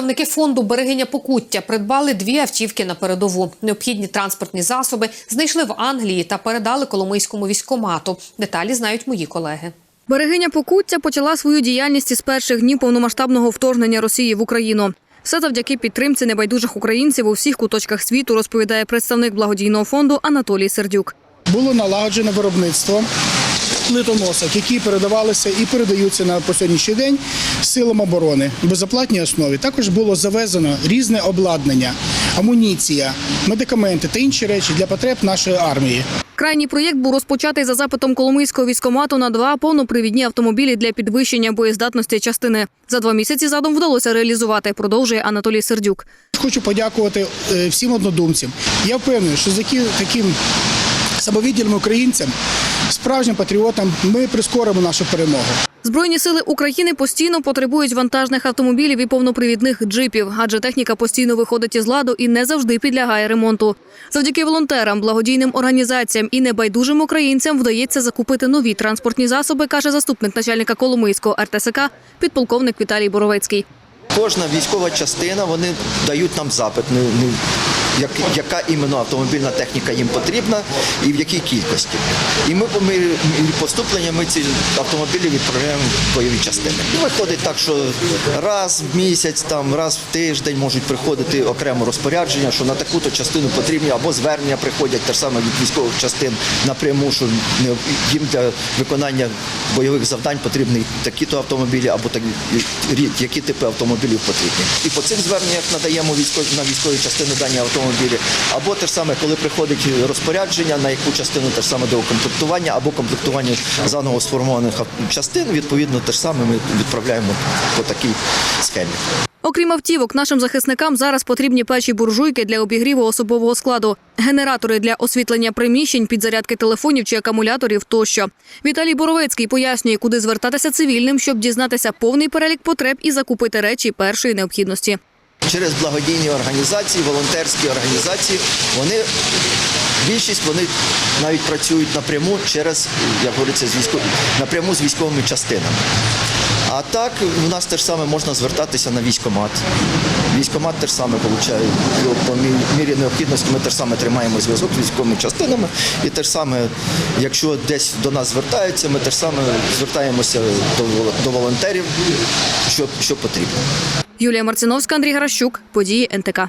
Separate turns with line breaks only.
Представники фонду берегиня Покуття придбали дві автівки на передову. Необхідні транспортні засоби знайшли в Англії та передали Коломийському військомату. Деталі знають мої колеги.
Берегиня Покуття почала свою діяльність із перших днів повномасштабного вторгнення Росії в Україну. Все завдяки підтримці небайдужих українців у всіх куточках світу, розповідає представник благодійного фонду Анатолій Сердюк.
було налагоджено виробництво плитоносок, які передавалися і передаються на по сьогоднішній день силам оборони в безоплатній основі. Також було завезено різне обладнання, амуніція, медикаменти та інші речі для потреб нашої армії.
Крайній проєкт був розпочатий за запитом Коломийського військомату на два повнопривідні автомобілі для підвищення боєздатності частини. За два місяці задум вдалося реалізувати, продовжує Анатолій Сердюк.
Хочу подякувати е, всім однодумцям. Я впевнений, що за ки- таким самовідділим українцям, справжнім патріотам, ми прискоримо нашу перемогу.
Збройні сили України постійно потребують вантажних автомобілів і повнопривідних джипів, адже техніка постійно виходить із ладу і не завжди підлягає ремонту. Завдяки волонтерам, благодійним організаціям і небайдужим українцям вдається закупити нові транспортні засоби, каже заступник начальника Коломийського РТСК, підполковник Віталій Боровецький.
Кожна військова частина вони дають нам запит, як, яка іменно автомобільна техніка їм потрібна і в якій кількості. І ми по мірі поступлення ці автомобілі відправляємо в бойові частини. І виходить так, що раз в місяць, там раз в тиждень можуть приходити окремо розпорядження, що на таку-то частину потрібні або звернення приходять те ж саме від військових частин напряму, що їм для виконання бойових завдань потрібні такі-то автомобілі або так, які типи автомобілів потрібні. І по цих зверненнях надаємо військові на військові частини дані автомобілі, або те ж саме, коли приходить розпорядження на яку частину те ж саме до укомплектування або комплектування заново сформованих частин, відповідно те ж саме ми відправляємо по такій схемі.
Окрім автівок, нашим захисникам зараз потрібні печі буржуйки для обігріву особового складу, генератори для освітлення приміщень, підзарядки телефонів чи акумуляторів тощо. Віталій Боровецький пояснює, куди звертатися цивільним, щоб дізнатися повний перелік потреб і закупити речі першої необхідності.
Через благодійні організації, волонтерські організації, вони більшість вони навіть працюють напряму через, як говориться, з військов... напряму з військовими частинами. А так в нас теж саме можна звертатися на військомат. Військомат теж саме получає по мі- мірі необхідності. Ми теж саме тримаємо зв'язок з військовими частинами. І теж саме, якщо десь до нас звертаються, ми теж саме звертаємося до, до волонтерів, що, що потрібно.
Юлія Марциновська, Андрій Гаращук, події НТК.